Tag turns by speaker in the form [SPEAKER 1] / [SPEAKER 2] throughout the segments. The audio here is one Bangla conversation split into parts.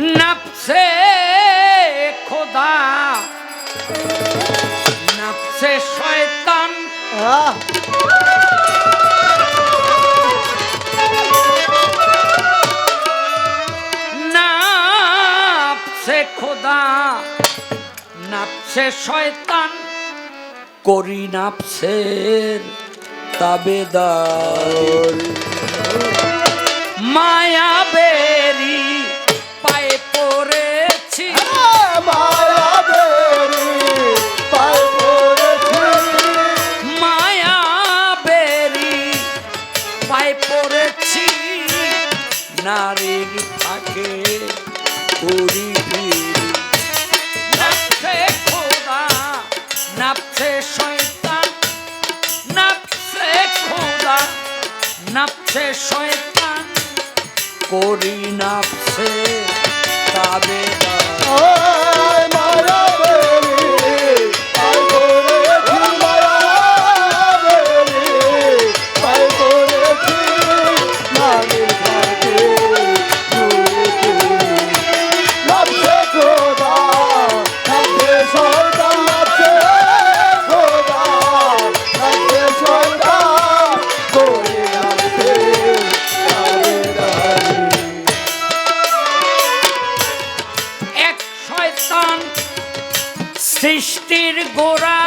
[SPEAKER 1] নফসে খোদা। নফসে শয়তান। নাপসে খোদা। নাপসে শয়তান। করি নাপসের তাবেদার। করি
[SPEAKER 2] নাচছে খোদা নাচছে শয়তান নাচছে খোদা নাচছে শয়তান। করি নাচছে
[SPEAKER 1] সন্তান সৃষ্টির গোড়া।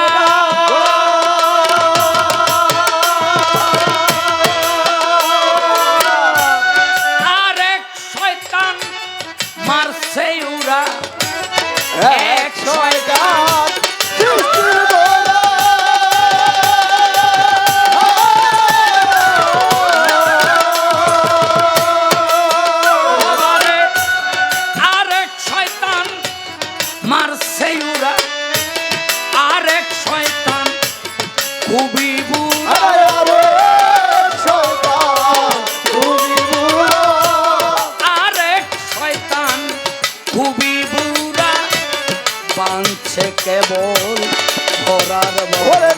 [SPEAKER 1] বাঁধছে কেবল ধরার ভরে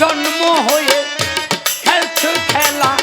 [SPEAKER 1] জন্ম হয়ে খেলছ খেলা।